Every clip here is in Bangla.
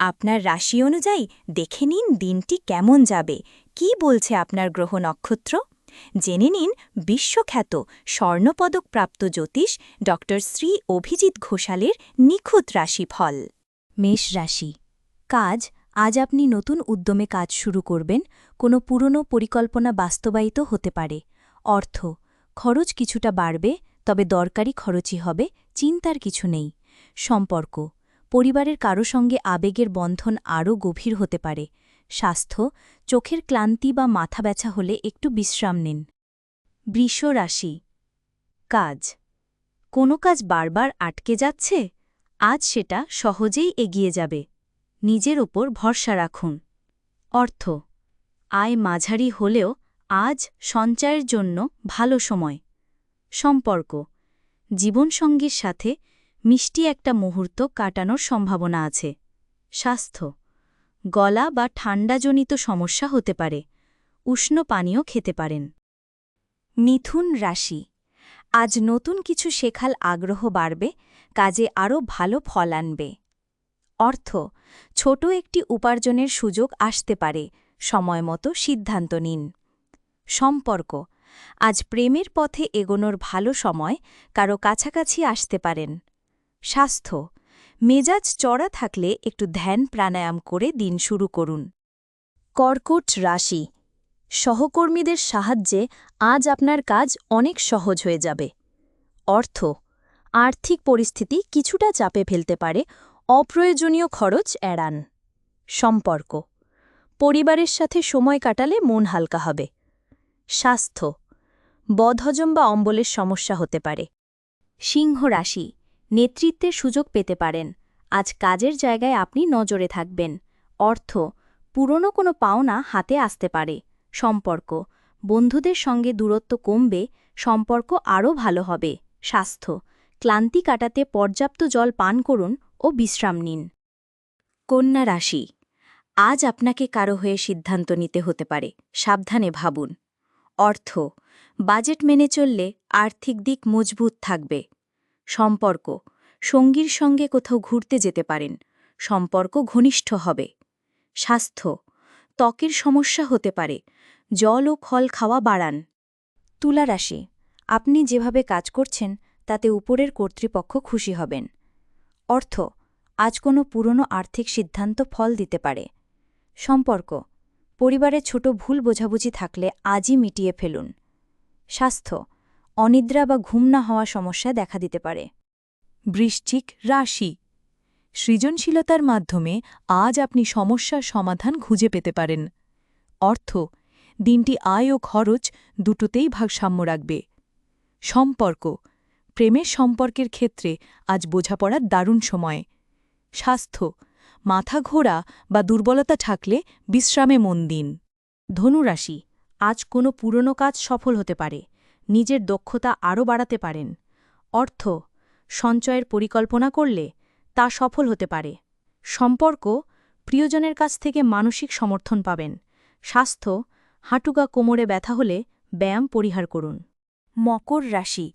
আপনার রাশি অনুযায়ী দেখে নিন দিনটি কেমন যাবে। কি বলছে আপনার গ্রহ নক্ষত্র? জেনে নিন বিশ্বখ্যাত স্বর্ণপদকপ্রাপ্ত জ্যোতিষ ড শ্রী অভিজিৎ ঘোষালের নিখুঁত রাশিফল। মেষ রাশি। কাজ, আজ আপনি নতুন উদ্যমে কাজ শুরু করবেন, কোনো পুরনো পরিকল্পনা বাস্তবায়িত হতে পারে। অর্থ, খরচ কিছুটা বাড়বে, তবে দরকারি খরচই হবে, চিন্তার কিছু নেই। সম্পর্ক পরিবারের কারও সঙ্গে আবেগের বন্ধন আরও গভীর হতে পারে। স্বাস্থ্য, চোখের ক্লান্তি বা মাথা ব্যথা হলে একটু বিশ্রাম নিন। বৃষ রাশি। কাজ। কোনো কাজ বারবার আটকে যাচ্ছে? আজ সেটা সহজেই এগিয়ে যাবে। নিজের ওপর ভরসা রাখুন। অর্থ। আয় মাঝারি হলেও আজ সঞ্চয়ের জন্য ভালো সময়। সম্পর্ক। জীবনসঙ্গীর সাথে মিষ্টি একটা মুহূর্ত কাটানোর সম্ভাবনা আছে। স্বাস্থ্য। গলা বা ঠান্ডাজনিত সমস্যা হতে পারে। উষ্ণ পানীয় খেতে পারেন। মিথুন রাশি। আজ নতুন কিছু শেখাল আগ্রহ বাড়বে, কাজে আরও ভালো ফল আনবে। অর্থ। ছোট একটি উপার্জনের সুযোগ আসতে পারে। সময়মতো সিদ্ধান্ত নিন। সম্পর্ক। আজ প্রেমের পথে এগোনোর ভালো সময় কারও কাছাকাছি আসতে পারেন। স্বাস্থ্য। মেজাজ চড়া থাকলে একটু ধ্যান প্রাণায়াম করে দিন শুরু করুন। কর্কট রাশি। সহকর্মীদের সাহায্যে আজ আপনার কাজ অনেক সহজ হয়ে যাবে। অর্থ। আর্থিক পরিস্থিতি কিছুটা চাপে ফেলতে পারে, অপ্রয়োজনীয় খরচ এড়ান। সম্পর্ক। পরিবারের সাথে সময় কাটালে মন হালকা হবে। স্বাস্থ্য। বদহজম বা অম্বলের সমস্যা হতে পারে। সিংহ রাশি। নেতৃত্বের সুযোগ পেতে পারেন। আজ কাজের জায়গায় আপনি নজরে থাকবেন। অর্থ, পুরনো কোনো পাওনা হাতে আসতে পারে। সম্পর্ক, বন্ধুদের সঙ্গে দূরত্ব কমবে, সম্পর্ক আরও ভালো হবে। স্বাস্থ্য, ক্লান্তি কাটাতে পর্যাপ্ত জল পান করুন ও বিশ্রাম নিন। কন্যা রাশি, আজ আপনাকে কারও হয়ে সিদ্ধান্ত নিতে হতে পারে। সাবধানে ভাবুন। অর্থ, বাজেট মেনে চললে আর্থিক দিক মজবুত থাকবে। সম্পর্ক। সঙ্গীর সঙ্গে কোথাও ঘুরতে যেতে পারেন। সম্পর্ক ঘনিষ্ঠ হবে। স্বাস্থ্য। ত্বকের সমস্যা হতে পারে। জল ও ফল খাওয়া বাড়ান। তুলা রাশি আপনি যেভাবে কাজ করছেন, তাতে উপরের কর্তৃপক্ষ খুশি হবেন। অর্থ। আজ কোনো পুরনো আর্থিক সিদ্ধান্ত ফল দিতে পারে। সম্পর্ক। পরিবারে ছোট ভুল বোঝাবুঝি থাকলে আজই মিটিয়ে ফেলুন। স্বাস্থ্য। অনিদ্রা বা ঘুম না হওয়া সমস্যা দেখা দিতে পারে। বৃশ্চিক রাশি। সৃজনশীলতার মাধ্যমে আজ আপনি সমস্যার সমাধান খুঁজে পেতে পারেন। অর্থ, দিনটি আয় ও খরচ দুটোতেই ভারসাম্য রাখবে। সম্পর্ক, প্রেমের সম্পর্কের ক্ষেত্রে আজ বোঝাপড়ার দারুণ সময়। স্বাস্থ্য, মাথা ঘোরা বা দুর্বলতা থাকলে বিশ্রামে মন দিন। ধনুরাশি, আজ কোনো পুরনো কাজ সফল হতে পারে। নিজের দক্ষতা আরও বাড়াতে পারেন। অর্থ, সঞ্চয়ের পরিকল্পনা করলে তা সফল হতে পারে। সম্পর্ক, প্রিয়জনের কাছ থেকে মানসিক সমর্থন পাবেন। স্বাস্থ্য, হাঁটুগা কোমরে ব্যথা হলে ব্যায়াম পরিহার করুন। মকর রাশি,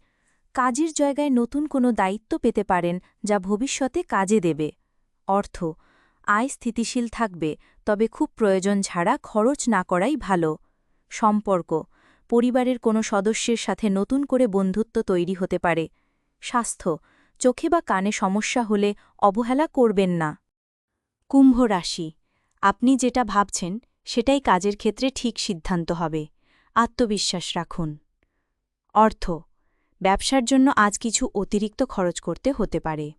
কাজের জায়গায় নতুন কোনো দায়িত্ব পেতে পারেন যা ভবিষ্যতে কাজে দেবে। অর্থ, আয় স্থিতিশীল থাকবে, তবে খুব প্রয়োজন ছাড়া খরচ না করাই ভালো। সম্পর্ক পরিবারের কোনো সদস্যের সাথে নতুন করে বন্ধুত্ব তৈরি হতে পারে। স্বাস্থ্য, চোখে বা কানে সমস্যা হলে অবহেলা করবেন না। কুম্ভ রাশি, আপনি যেটা ভাবছেন সেটাই কাজের ক্ষেত্রে ঠিক সিদ্ধান্ত হবে। আত্মবিশ্বাস রাখুন। অর্থ, ব্যবসার জন্য আজ কিছু অতিরিক্ত খরচ করতে হতে পারে।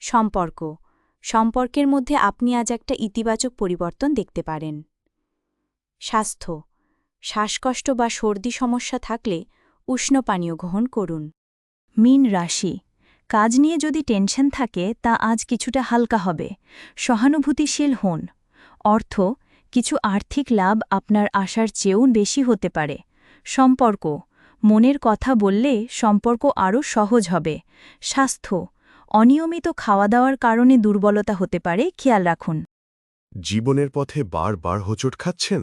সম্পর্ক, সম্পর্কের মধ্যে আপনি আজ একটা ইতিবাচক পরিবর্তন দেখতে পারেন। স্বাস্থ্য শ্বাসকষ্ট বা সর্দি সমস্যা থাকলে উষ্ণ পানীয় গ্রহণ করুন। মিন রাশি, কাজ নিয়ে যদি টেনশন থাকে তা আজ কিছুটা হালকা হবে। সহানুভূতিশীল হন। অর্থ, কিছু আর্থিক লাভ আপনার আশার চেয়েও বেশি হতে পারে। সম্পর্ক, মনের কথা বললে সম্পর্ক আরও সহজ হবে। স্বাস্থ্য, অনিয়মিত খাওয়া দাওয়ার কারণে দুর্বলতা হতে পারে, খেয়াল রাখুন। জীবনের পথে বারবার হোঁচট খাচ্ছেন?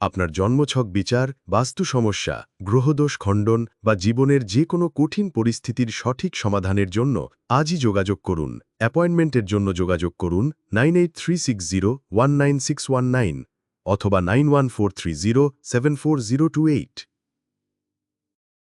আপনার জন্মছক বিচার, বাস্তু সমস্যা, গ্রহদোষ খণ্ডন বা জীবনের যে কোনো কঠিন পরিস্থিতির সঠিক সমাধানের জন্য আজই যোগাযোগ করুন। অ্যাপয়েন্টমেন্টের জন্য যোগাযোগ করুন nine eight three six zero one nine six one nine অথবা nine one four three zero seven four zero two eight.